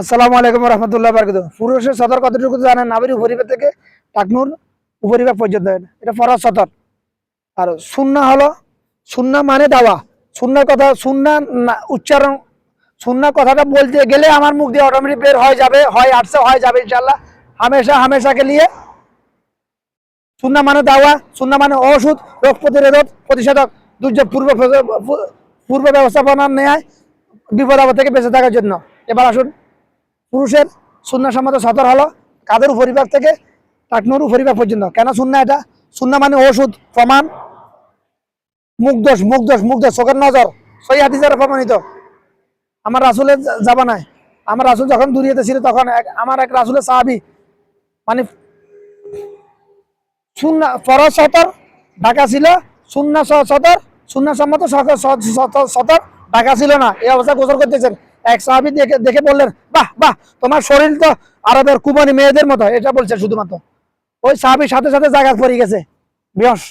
আসসালামু আলাইকুম রহমতুল্লাহ বারকাত পুরুষের সদর কতটুকু জানেন? নাবির উপরিভাগ থেকে টাকনুর উপরিভাগ পর্যন্ত। এটা ফরজ সদর আর সুন্না হলো, সুন্না মানে দাওয়া। সুন্নার কথা, সুন্না উচ্চারণ সুন্না কথাটা বলতে গেলে আমার মুখ দিয়ে অটোমেটিক বের হয়ে যাবে, হয় আসছে, হয় যাবে ইনশাল্লাহ হামেশা, হামেশাকে নিয়ে। সুন্না মানে দাওয়া, সুন্না মানে ওষুধ, রোগ প্রতিরোধক, প্রতিষেধক, দুর্যোগ পূর্ব পূর্ব ব্যবস্থাপনা নেয় বিপদ আপদ থেকে বেঁচে থাকার জন্য। এবার আসুন। পুরুষের সুন্না সম্মত সতর হলো, কাদের উপরিভাগ থেকে টাকনুর উপরিভাগ পর্যন্ত। কেন সুন্না এটা? সুন্না মানে ওষুধ, প্রমাণ মুখদোষ মুখদোষ মুখদোষ চোখের নজর সই হাদিসের প্রমাণিত। আমার রাসুলের যাবা নাই আমার রাসুল যখন দুরিয়াতে ছিল, তখন আমার এক রাসুলের সাহাবি মানে সুন্না ফরজ সতর, ঢাকা ছিল, সুন্না সতর, সুন্না সম্মত সতর- ঢাকা ছিল না। এই অবস্থা গোসল করতেছেন। এক সাহাবি দেখে দেখে বললেন, বাহ বাহ, তোমার শরীর তো আরবের কুমারী মেয়েদের মতো। এটা বলছে শুধুমাত্র। ওই সাহাবির সাথে সাথে জায়গা পড়ে গেছে। বিয়স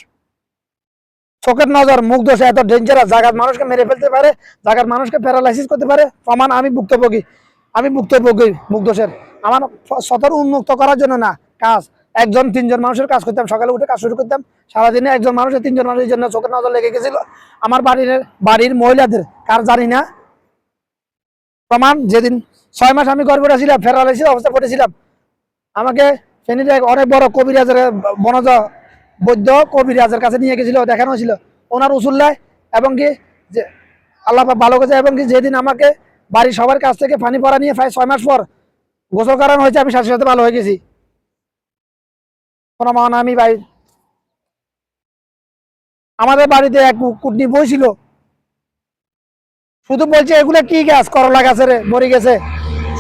চোখের নজর, মুখ দোষ, এত ডেঞ্জারাস জায়গার মানুষকে মেরে ফেলতে পারে জায়গার মানুষকে প্যারালাইসিস করতে পারে। প্রমাণ, আমি ভুক্তভোগী। আমি ভুক্তভোগী মুখ দোষের। আমার সতর উন্মুক্ত করার জন্য না, কাজ। একজন, তিনজন মানুষের কাজ করতাম। সকালে উঠে কাজ শুরু করতাম। সারাদিনে একজন মানুষের তিনজন মানুষের জন্য চোখের নজর লেগে গেছিল। আমার বাড়ির বাড়ির মহিলাদের, কার জানি না প্রমাণ, যেদিন ছয় মাস আমি গর্ভে ছিলাম প্যারালাইসিস অবস্থা পড়েছিলাম। আমাকে ফেনীর অনেক বড় কবিরাজের বনজ বৈদ্য কবিরাজের কাছে নিয়ে গেছিল, দেখানো হয়েছিল। ওনার উসুল্লায়, এবং কি যে আল্লাহ ভালো করেছে, এবং কি যেদিন আমাকে বাড়ির সবার কাছ থেকে পানি পড়া নিয়ে প্রায় ছয় মাস পর গোসল কারণ হয়েছে, আমি সাথে সাথে ভালো হয়ে গেছি। কোনো মান আমি ভাই আমাদের বাড়িতে এক কুটনি বই ছিল শুধু বলছে, এগুলো কি গাছ? করলা গাছের মরে গেছে।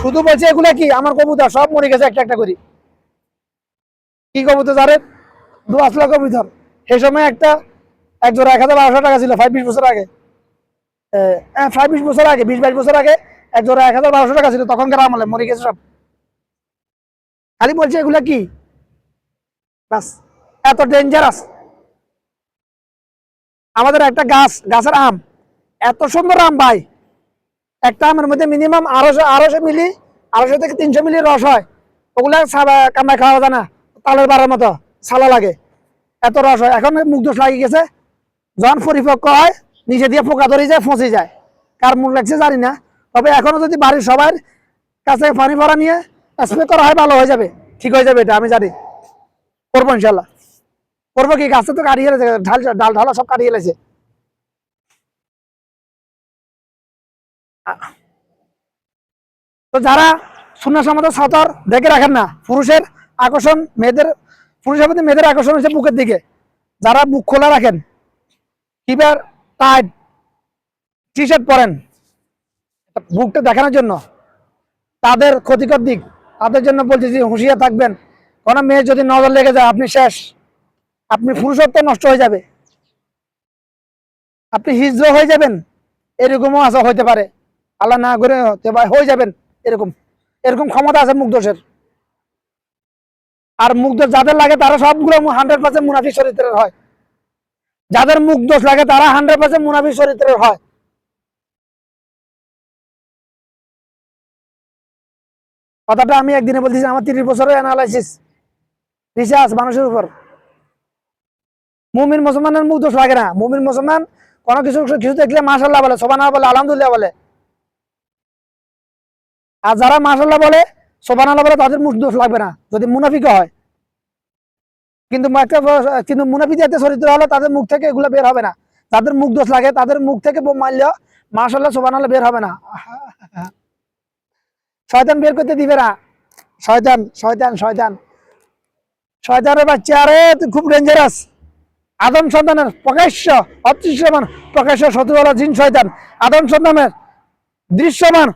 শুধু বলছে, এগুলো কি? আমার কবুতর, সব মরে গেছে, একটা একটা করি। কি কবুতর জানেন? দু আসলা কবুতর। সেই সময় একটা, এক জোড়া, এক হাজার বারোশো টাকা ছিল, ফাইভ, বিশ বছর আগে। হ্যাঁ ফাইভ, বিশ বছর আগে, বিশ, বাইশ বছর আগে, এক জোড়া, এক হাজার বারোশো টাকা ছিল, তখন তখনকার আমলে মরে গেছে সব। খালি বলছে, এগুলা কি? বাস, এত ডেঞ্জারাস আমাদের একটা গাছ, গাছের আম। এত সুন্দর আম ভাই। একটা আমের মধ্যে মিনিমাম আড়াইশো আড়াইশো মিলি, আড়াইশো থেকে তিনশো মিলি রস হয়। ওগুলা কামড়ায় খাওয়া যায় না, তালের বাড়ার মতো, সালা লাগে। এত রস হয়। এখন মুখ দোষ লাগিয়ে গেছে। যখন পরিপক্ক হয় নিচে দিয়ে পোকা ধরে যায়, ফসে যায়। কার মুখ লাগছে জানি না। তবে এখনও যদি বাড়ির সবার কাছে পানি ভরা নিয়ে স্প্রে করা হয়, ভালো হয়ে যাবে। ঠিক হয়ে যাবে এটা, আমি জানি। করব ইনশাল্লাহ। করব কি? গাছে তো কাটিয়ে ঢাল ডাল ঢালা সব কাটিয়ে তো যারা শূন্য সমাজ সতর দেখে রাখেন না, পুরুষের আকর্ষণ, মেয়েদের, পুরুষের প্রতি মেয়েদের আকর্ষণ হচ্ছে বুকের দিকে। যারা বুক খোলা রাখেন কিবার টাইট টি শার্ট পরেন, বুকটা দেখানোর জন্য, তাদের ক্ষতিকর দিক, তাদের জন্য বলছি যে হুঁশিয়ার থাকবেন। কোনো মেয়ে যদি নজর লেগে যায়, আপনি শেষ। আপনি পুরুষত্ব নষ্ট হয়ে যাবে। আপনি হিজড় হয়ে যাবেন, এরকমও আসা হইতে পারে। আল্লাহ না করে হয়ে যাবেন এরকম। এরকম ক্ষমতা আছে মুগ্ধসের আর মুগ্ধ যাদের লাগে তারা সবগুলো হান্ড্রেড পার্সেন্ট মুনাফি চরিত্রের হয়। যাদের মুখ দোষ লাগে তারা হান্ড্রেড পার্সেন্ট মুনাফি চরিত্রের হয়। কথাটা আমি একদিনে বলতেছি, আমার তিরিশ বছরের অ্যানালাইসিস রিসার্চ মানুষের উপর। মুমিন মুসলমানের মুখ দোষ লাগে না। মুমিন মুসলমান কোনো কিছু কিছু দেখলে মাসাল্লাহ বলে সোবানা বলে, আলহামদুলিল্লাহ বলে। আর যারা মাসাল্লাহ বলে সোবান আল্লাহ বলে, তাদের মুখ দোষ লাগবে না। যদি মুনাফিক হয়। কিন্তু কিন্তু মুনাফিক জাতীয় চরিত্র হলে, তাদের মুখ থেকে এগুলো বের হবে না। যাদের মুখ দোষ লাগে, তাদের মুখ থেকে মারলেও মাসাল্লাহ সোবান আল্লাহ বের হবে না। শয়তান বের করতে দিবে না। শয়তান শয়তান শয়তান। শয়তানের বাচ্চা, আরে, তুই খুব ডেঞ্জারাস আদম সন্তানের প্রকাশ্য, অদৃশ্যমান, প্রকাশ্য শত্রুওয়ালা জিন, শয়তান। আদম সন্তানের দৃশ্যমান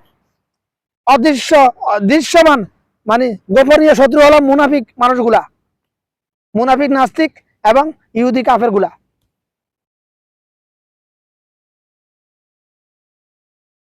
অদৃশ্য দৃশ্যমান মানে গোপনীয় শত্রু হলো মুনাফিক মানুষগুলা। মুনাফিক নাস্তিক এবং ইহুদি কাফেরগুলা